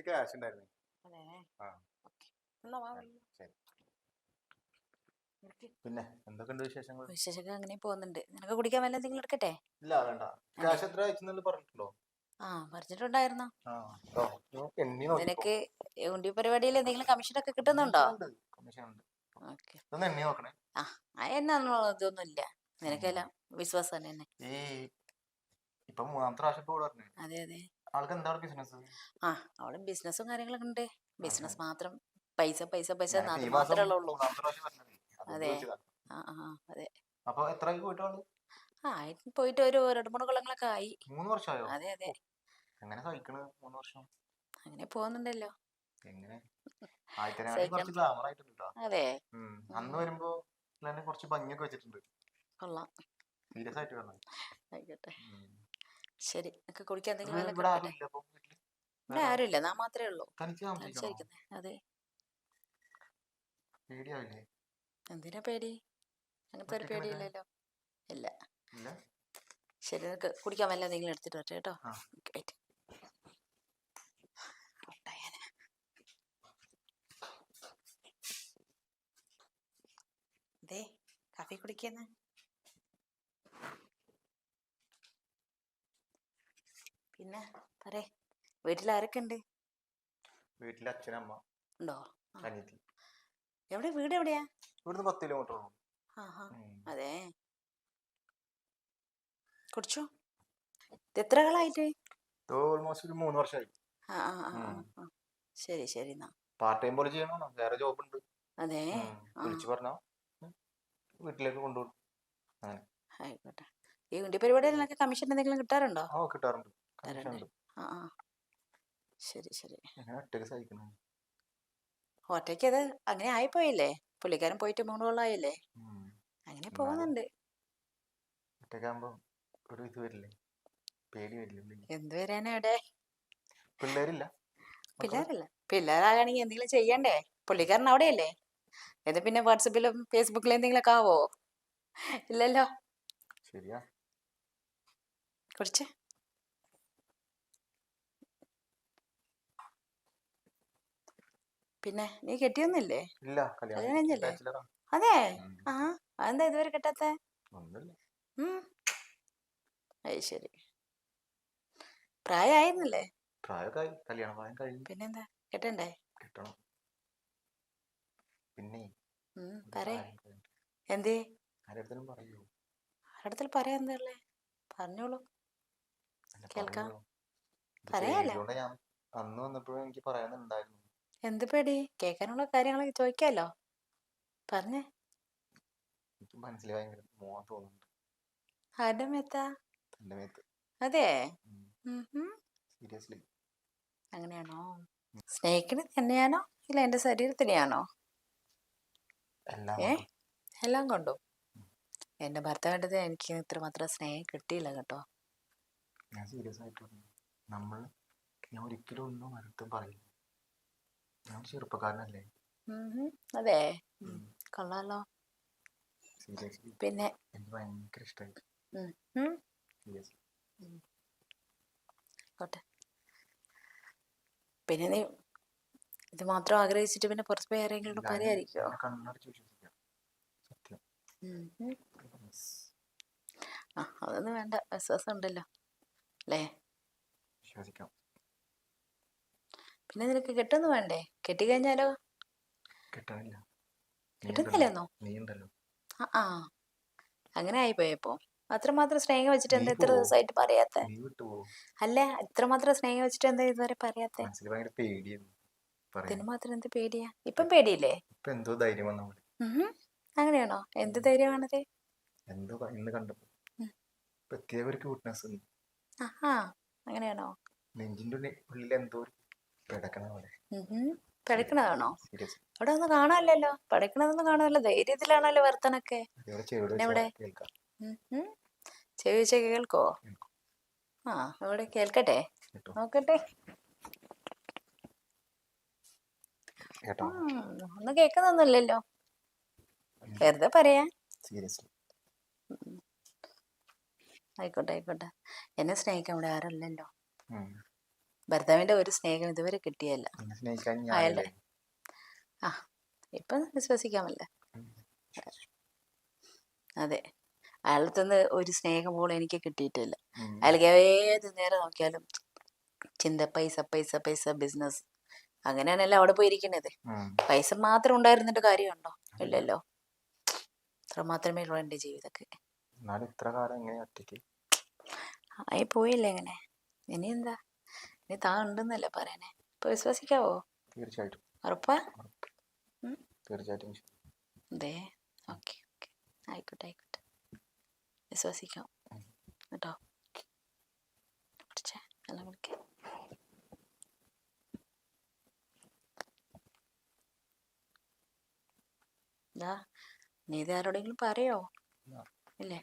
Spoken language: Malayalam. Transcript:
കുറച്ച് ക്യാഷ് ഉണ്ടായിരുന്നു ആ. ശരി. പിന്നെ എന്തൊക്കെയുണ്ട് വിശേഷങ്ങൾ? വിശേഷങ്ങൾ അങ്ങനെ പോകുന്നുണ്ട്. നിനക്ക് കുടിക്കാൻ വല്ല എന്തെങ്കിലും എടുക്കട്ടെ? ഇല്ല വേണ്ട. ക്യാഷ് എത്ര അയച്ചെന്നല്ലോ പറഞ്ഞിട്ടുണ്ടോ? ആ പറഞ്ഞിട്ടുണ്ടായിരുന്നോ. നിനക്ക് ഉണ്ടി പരിപാടിയിൽ എന്തെങ്കിലും കമ്മീഷൻ ഒക്കെ കിട്ടുന്നുണ്ടോ? ആ എന്നാന്നോ ഇതൊന്നും ഇല്ല. നിനക്കെല്ലാം വിശ്വാസം തന്നെ. അതെ അതെ. ആൾക്ക് എന്താണ് ബിസിനസ് ആ അവിടെ ബിസിനസ്സും കാര്യങ്ങളൊക്കെ ഉണ്ട്. ബിസിനസ് മാത്രം പൈസ പൈസ പൈസ അത് മാത്രമേ ഉള്ളൂ. അതെ. ആ ആ അതെ. അപ്പൊ എത്ര പോയിട്ടാണ് ആ ആയിട്ട് പോയിട്ട് ഒരു രണ്ട് മൂന്ന് കൊല്ലങ്ങളൊക്കെ ആയി. മൂന്ന് വർഷമായോ? അതെ അതെ. എങ്ങനെ സഹിക്കണ് മൂന്ന് വർഷം? അങ്ങനെ പോകുന്നുണ്ടല്ലോ. എങ്ങനെ? ആദ്യത്തെ കുറച്ച് ഗ്ലാമർ ആയിട്ടുണ്ട്? ട്ടോ. അതെ. ഉം. അന്ന് വരുമ്പോ തന്നെ കുറച്ച് ഭംഗിയൊക്കെ വെച്ചിട്ടുണ്ട്. കൊള്ളാം. സീരിയസ് ആയിട്ട് വേണം ആയിക്കോട്ടെ. ശരി. നിനക്ക് കുടിക്കാൻ എന്തെങ്കിലും ഇവിടെ ആരുമില്ല നാ മാത്രമേ ഉള്ളൂ. അതെ. എന്തിനാ പേടി? അങ്ങനത്തെ ഒരു പേടിയില്ലല്ലോ. ഇല്ല. ശരി നിനക്ക് കുടിക്കാൻ വല്ല എന്തെങ്കിലും എടുത്തിട്ട് വരട്ടെ കേട്ടോ. ദേ കാപ്പി കുടിക്കുന്ന പിന്നെ പറയേ. വീട്ടിൽ ആരൊക്കെ ഉണ്ട്? വീട്ടിൽ അച്ഛനമ്മ ഉണ്ടോ. അനിയത്തി. എവിടെ? വീട് എവിടെയാ? ഇവിടുന്ന് പത്ത് കിലോമീറ്റർ അതെ. കുടിച്ചോ? എത്ര കാലായിട്ട്? ഓൾമോസ്റ്റ് ഒരു മൂന്ന് വർഷമായി. ശരി ശരി പാർട്ട് ടൈം പോലെ ചെയ്യണോ വേറെ ജോബ് ഉണ്ട്. അതെ. വിളിച്ചു പറഞ്ഞോ. വീട്ടിലേക്ക് കൊണ്ടുപോകും ആയിക്കോട്ടെ. ഈ ഉണ്ടി പരിപാടിയിൽ കമ്മീഷൻ എന്തെങ്കിലും കിട്ടാറുണ്ടോ? ഓ കിട്ടാറുണ്ട്. തരണ്ടേ? ആ ആ. ശരി ശരി. ഒറ്റയ്ക്ക് അത് അങ്ങനെ ആയിപ്പോയില്ലേ? പുള്ളിക്കാരൻ പോയിട്ട് മൂന്ന് കൊള്ളായില്ലേ. അങ്ങനെ പോകുന്നുണ്ട്? എന്ത് വരാനാ ഇവിടെ? പിള്ളേരില്ല? പിള്ളേരല്ല. പിള്ളേരാകണമെങ്കിൽ എന്തെങ്കിലും ചെയ്യണ്ടേ? പുള്ളിക്കാരൻ അവിടെയല്ലേ? ഇത് പിന്നെ വാട്സപ്പിലും ഫേസ്ബുക്കിലും എന്തെങ്കിലും ഒക്കെ ആവോ? ഇല്ലല്ലോ. ശരിയാ. കുടിച്ചേ. പിന്നെ നീ കെട്ടിയൊന്നുമില്ലേ? ഇല്ല കല്യാണം കഴിഞ്ഞില്ലേ? അതെ? ആ അതെന്താ ഇതുവരെ കെട്ടാത്ത? അത് ശരി. പ്രായമായിരുന്നില്ലേ? പിന്നെന്താ? കെട്ടണ്ടേ? കിട്ടണം. പിന്നെ പറയേ. എന്തേ? പറയൂ. പറഞ്ഞോളൂ. കേൾക്കാം. പറയൂ. പറയാലോ. അന്ന് വന്നപ്പോഴും എനിക്ക് പറയാനുണ്ടായിരുന്നു. എന്ത് പേടി? കേൾക്കാനുള്ള കാര്യങ്ങളൊക്കെ ചോദിക്കാലോ? പറഞ്ഞേ. എനിക്ക് മനസ്സിൽ ഭയങ്കര മോഹം തോന്നുന്നുണ്ട്. ആരുടെ മേത്താ? തന്റെ മേത്ത്. അതെ. സീരിയസ്ലി അങ്ങനെയാണോ? സ്നേഹിക്കണ തന്നെയാണോ? ഇല്ല എന്റെ ശരീരത്തിനെയാണോ എല്ലാം ഏ? എല്ലാം കൊണ്ടും. എന്റെ ഭർത്താവിന്റെ എനിക്ക് ഇത്രമാത്രം സ്നേഹം കിട്ടിയില്ല കേട്ടോ. ഞാൻ സീരിയസ് ആയിട്ട് നമ്മൾ ഞാൻ ഒരിക്കലും ഒന്നും അടുത്തും പറയില്ല. ഞാൻ ചെറുപ്പക്കാരനല്ലേ. അതെ. കൊള്ളാലോ. പിന്നെ എനിക്ക് ഭയങ്കര ഇഷ്ടമായി പിന്നെ നീ ഇത് മാത്രം ആഗ്രഹിച്ചിട്ട് പിന്നെ പുറത്ത് പോയി ആരെങ്കിലും ഉം. ആ അതൊന്നും വേണ്ട. വിശ്വാസം ഉണ്ടല്ലോ. അല്ലേ? വിശ്വസിക്കാം. പിന്നെ നിനക്ക് കെട്ടൊന്നും വേണ്ടേ? കെട്ടിക്കഴിഞ്ഞാലോ കഴിഞ്ഞാലോ? നീ കിട്ടുന്നില്ലെന്നോ ആ ആ. അങ്ങനെ ആയിപ്പോയപ്പോ അത്രമാത്രം സ്നേഹം വെച്ചിട്ട് എന്താ ഇത്ര? ദിവസമായിട്ട് പറയാത്ത? അല്ല ഇത്രമാത്രം സ്നേഹം വെച്ചിട്ട് എന്താ ഇതുവരെ പറയാത്ത? ഇതിന് മാത്രം എന്ത് പേടിയാ? ഇപ്പം പേടിയില്ലേ? എന്തോ ധൈര്യം അങ്ങനെയാണോ? എന്ത് ധൈര്യമാണത് എന്തോ ഇന്ന് കണ്ടപ്പോ. പ്രത്യേക ഒരു ക്യൂട്ട്നെസ് അങ്ങനെയാണോ? നെഞ്ചിന്റെ ഉള്ളിൽ എന്തോ ഒരു സീരിയസ്. അവിടെ ഒന്നും കാണാനില്ലല്ലോ. പഠിക്കണതൊന്നും കാണാനല്ലോ ധൈര്യത്തിലാണല്ലോ വർത്തനൊക്കെ എവിടെ? ചെവി വെച്ച കേൾക്കോ? ആ ഇവിടെ കേൾക്കട്ടെ. നോക്കട്ടെ. കേട്ടോ? ഒന്നും കേൾക്കുന്നൊന്നുമില്ലല്ലോ. വെറുതെ പറയാ ആയിക്കോട്ടെ ആയിക്കോട്ടെ. എന്നെ സ്നേഹിക്കാൻ ഇവിടെ ആരല്ലല്ലോ ഭർത്താവിന്റെ ഒരു സ്നേഹം ഇതുവരെ കിട്ടിയല്ല. അയാളുടെ ആ ഇപ്പൊ വിശ്വസിക്കാമല്ലേ. അതെ അയാളത്തുനിന്ന് ഒരു സ്നേഹം പോലും എനിക്ക് കിട്ടിയിട്ടില്ല. അയാൾക്ക് ഏത് നേരം നോക്കിയാലും ചിന്ത പൈസ പൈസ പൈസ ബിസിനസ് അങ്ങനെയാണല്ലോ അവിടെ പോയിരിക്കുന്നത്. പൈസ മാത്രം ഉണ്ടായിരുന്നിട്ട് കാര്യമുണ്ടോ? ഇല്ലല്ലോ. അത്ര മാത്രമേ ഉള്ളൂ എന്റെ ജീവിതമൊക്കെ. ആയി പോയില്ലേ എങ്ങനെ ഇനി എന്താ ഇനി താൻ ഉണ്ടെന്നല്ലേ പറയണേ? ഇപ്പൊ വിശ്വസിക്കാവോ? തീർച്ചയായിട്ടും. ഉറപ്പാ. തീർച്ചയായിട്ടും അതെ ഓക്കെ ഓക്കെ. ആയിക്കോട്ടെ ആയിക്കോട്ടെ. വിശ്വസിക്കാം. കേട്ടോ? വിളിക്കേ ദാ നീ ഇത് ആരോടെങ്കിലും പറയോ? ഇല്ലേ. ഇല്ലേ?